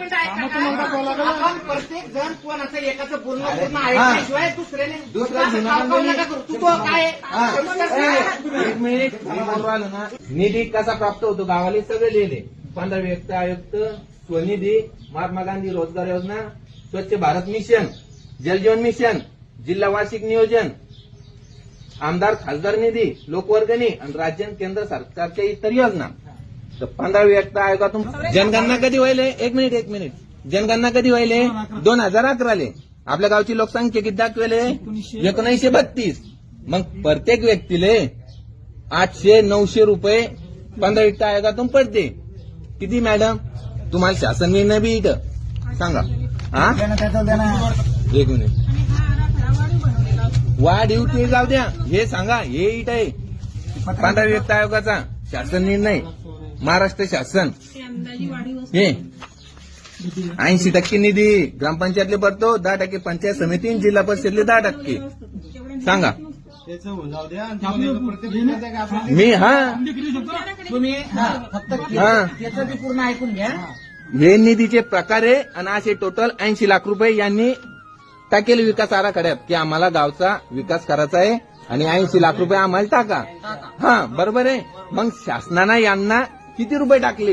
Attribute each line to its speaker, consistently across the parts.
Speaker 1: आपण प्रत्येक जण कोणाचं एकाचं बोलणं पूर्ण ऐकल्याशिवाय दुसऱ्याने कावकाव नका करू. तू तो काय?
Speaker 2: एक मिनिट मी बोलू राहिलो ना. निधी कसा प्राप्त होतो? गावाला सगळे लिहिले. पंधरा व्यक्त आयुक्त स्वनिधी महात्मा गांधी रोजगार योजना स्वच्छ भारत मिशन जलजीवन मिशन जिल्हा वार्षिक नियोजन आमदार खासदार निधी लोकवर्गणी आणि राज्य आणि केंद्र सरकारच्या इतर योजना. तर पंधरा व्यक्त आयोगातून जनगणना कधी व्हायले? एक मिनिट एक मिनिट. जनगणना कधी व्हायले? दोन हजार अकराले. आपल्या गावची लोकसंख्या किती दाखवेले? एकोणीसशे बत्तीस. मग प्रत्येक व्यक्तीले आठशे नऊशे रुपये पंधरा वित्त आयोगातून पडते? किती मॅडम? तुम्हाला शासन निर्णय बी इथं. सांगा. हा? एक मिनिट. वाढीव ते जाऊ द्या. हे सांगा हे इट आहे. पंधरा वित्त आयोगाचा. शासन निर्णय महाराष्ट्र शासन. हे ऐंशी टक्के निधी ग्रामपंचायतले भरतो दहा टक्के पंचायत समिती जिल्हा परिषदले दहा टक्के. सांगा. मी हा?
Speaker 1: तुम्ही हा, फक्त
Speaker 2: हा.
Speaker 1: पूर्ण ऐकून घ्या
Speaker 2: हे निधीचे प्रकार आहे आणि असे टोटल ऐंशी लाख रुपये यांनी टाकेल विकास आराखड्यात की आम्हाला गावचा विकास करायचा आहे आणि ऐंशी लाख रुपये आम्हाला टाका. हा बरोबर आहे. मग शासनानं यांना किती रुपये टाकले?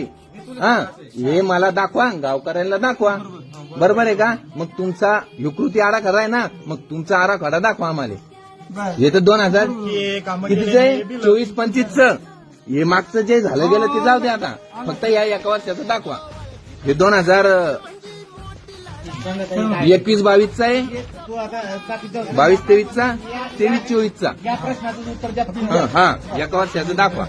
Speaker 2: हा? हे मला दाखवा गावकऱ्यांना दाखवा. बरोबर आहे का? मग तुमचा विकृती आराखडा आहे ना मग तुमचा आराखडा दाखवा आम्हाला. हे तर दोन हजार. कितीच आहे? चोवीस पंचवीसचं. हे मागचं जे झालं गेलं ते जाऊ दे आता. फक्त या एका वर्षाचं दाखवा. हे दोन हजार एकवीस बावीसचा आहे. बावीस तेवीसचा. तेवीस चोवीसचा. हा. एका वर्षाचं दाखवा.